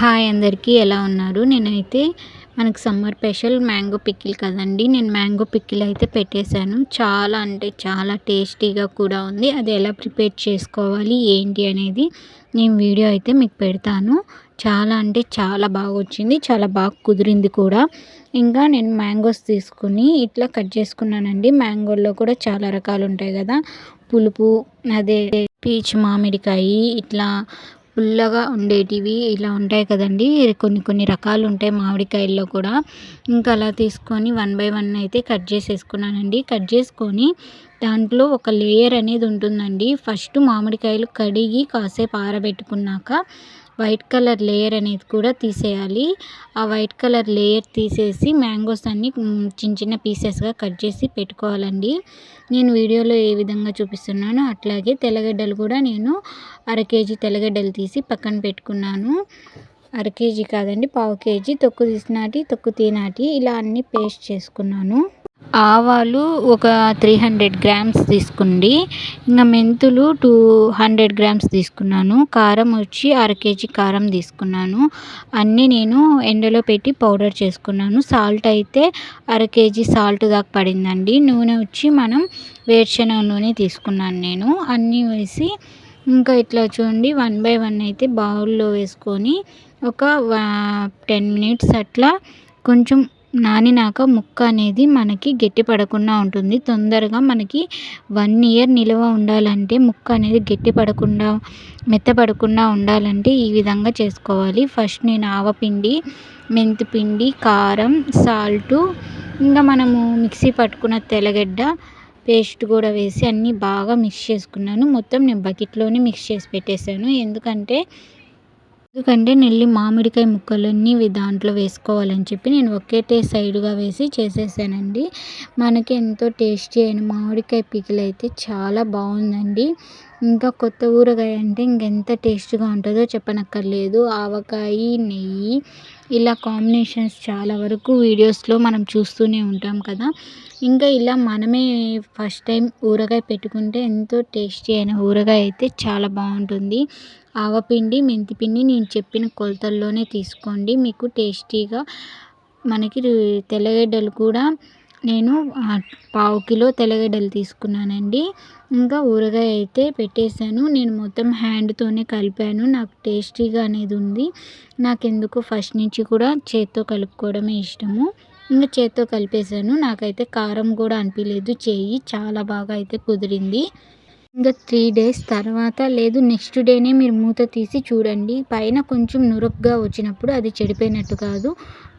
Hi అందరికీ ఎలా ఉన్నారు? నేనైతే మనకు సమ్మర్ స్పెషల్ మ్యాంగో పిక్కిల్ కదండి. నేను మ్యాంగో పిక్కిల్ అయితే పెట్టేశాను. చాలా అంటే చాలా టేస్టీగా కూడా ఉంది. అది ఎలా ప్రిపేర్ చేసుకోవాలి ఏంటి అనేది నేను వీడియో అయితే మీకు పెడతాను. చాలా అంటే చాలా బాగా వచ్చింది. చాలా బాగా కుదిరింది కూడా. ఇంకా నేను మ్యాంగోస్ తీసుకుని ఇట్లా కట్ చేసుకున్నానండి. మ్యాంగోల్లో కూడా చాలా రకాలు ఉంటాయి కదా. పులుపు అదే పీచ్ మామిడికాయ ఇట్లా పుల్లగా ఉండేటివి ఇలా ఉంటాయి కదండి. కొన్ని కొన్ని రకాలు ఉంటాయి మామిడికాయల్లో కూడా. ఇంకా అలా తీసుకొని వన్ బై వన్ అయితే కట్ చేసేసుకున్నానండి. కట్ చేసుకొని దాంట్లో ఒక లేయర్ అనేది ఉంటుందండి. ఫస్ట్ మామిడికాయలు కడిగి కాసేపు ఆరబెట్టుకున్నాక వైట్ కలర్ లేయర్ అనేది కూడా తీసేయాలి. ఆ వైట్ కలర్ లేయర్ తీసేసి మ్యాంగోస్ అన్ని చిన్న చిన్న పీసెస్గా కట్ చేసి పెట్టుకోవాలండి. నేను వీడియోలో ఏ విధంగా చూపిస్తున్నానో అట్లాగే తెల్లగడ్డలు కూడా నేను అర కేజీ తెల్లగడ్డలు తీసి పక్కన పెట్టుకున్నాను. అర కేజీ కాదండి పావు కేజీ తొక్కు తీసినాటి తొక్కు తీనాటి ఇలా అన్నీ పేస్ట్ చేసుకున్నాను. ఆవాలు ఒక త్రీ హండ్రెడ్ గ్రామ్స్ తీసుకోండి ఇంకా మెంతులు టూ హండ్రెడ్ గ్రామ్స్ తీసుకున్నాను. కారం వచ్చి అర కేజీ కారం తీసుకున్నాను. అన్నీ నేను ఎండలో పెట్టి పౌడర్ చేసుకున్నాను. సాల్ట్ అయితే అర కేజీ సాల్ట్ దాకా పడిందండి. నూనె వచ్చి మనం వేరుశనగ నూనె తీసుకున్నాను నేను. అన్నీ వేసి ఇంకా ఇట్లా చూడండి వన్ బై వన్ అయితే బౌల్లో వేసుకొని ఒక టెన్ మినిట్స్ అట్లా కొంచెం నానినాక ముక్క అనేది మనకి గట్టి పడకుండా ఉంటుంది. తొందరగా మనకి వన్ ఇయర్ నిల్వ ఉండాలంటే ముక్క అనేది గట్టి పడకుండా మెత్తపడకుండా ఉండాలంటే ఈ విధంగా చేసుకోవాలి. ఫస్ట్ నేను ఆవపిండి మెంతిపిండి కారం సాల్టు ఇంకా మనము మిక్సీ పట్టుకున్న తెల్లగడ్డ పేస్ట్ కూడా వేసి అన్నీ బాగా మిక్స్ చేసుకున్నాను. మొత్తం నేను బకెట్లోనే మిక్స్ చేసి పెట్టేశాను. ఎందుకంటే ఎందుకంటే నెల్లి మామిడికాయ ముక్కలన్నీ దాంట్లో వేసుకోవాలని చెప్పి నేను ఒకేటే సైడ్గా వేసి చేసేసానండి. మనకి ఎంతో టేస్టీ అయిన మామిడికాయ పికిల్ అయితే చాలా బాగుందండి. ఇంకా కొత్త ఊరగాయ అంటే ఇంకెంత టేస్ట్గా ఉంటుందో చెప్పనక్కర్లేదు. ఆవకాయ నెయ్యి ఇలా కాంబినేషన్స్ చాలా వరకు వీడియోస్లో మనం చూస్తూనే ఉంటాం కదా. ఇంకా ఇలా మనమే ఫస్ట్ టైం ఊరగాయ పెట్టుకుంటే ఎంతో టేస్టీ అయిన ఊరగాయ అయితే చాలా బాగుంటుంది. ఆవపిండి మెంతిపిండి నేను చెప్పిన కొలతల్లోనే తీసుకోండి. మీకు టేస్టీగా మనకి తెల్లగడ్డలు కూడా నేను పావు కిలో తెల్లగడ్డలు తీసుకున్నానండి. ఇంకా ఊరగాయ అయితే పెట్టేశాను. నేను మొత్తం హ్యాండ్తోనే కలిపాను. నాకు టేస్టీగా అనేది ఉంది. నాకు ఎందుకు ఫస్ట్ నుంచి కూడా చేత్తో కలుపుకోవడమే ఇష్టము. ఇంకా చేత్తో కలిపేశాను. నాకైతే కారం కూడా అనిపించలేదు చేయి చాలా బాగా అయితే కుదిరింది. ఇంకా త్రీ డేస్ తర్వాత లేదు నెక్స్ట్ డేనే మీరు మూత తీసి చూడండి. పైన కొంచెం నురగ్గా వచ్చినప్పుడు అది చెడిపోయినట్టు కాదు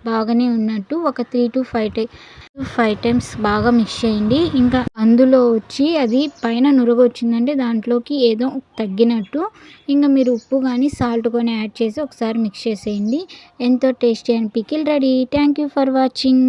బాగానే ఉన్నట్టు ఒక త్రీ టు ఫైవ్ టై ఫైవ్ టైమ్స్ బాగా మిక్స్ చేయండి. ఇంకా అందులో వచ్చి అది పైన నురగ వచ్చిందంటే దాంట్లోకి ఏదో తగ్గినట్టు ఇంకా మీరు ఉప్పు కానీ సాల్ట్ కానీ యాడ్ చేసి ఒకసారి మిక్స్ చేసేయండి. ఎంతో tasty and pickle ready. Thank you for watching.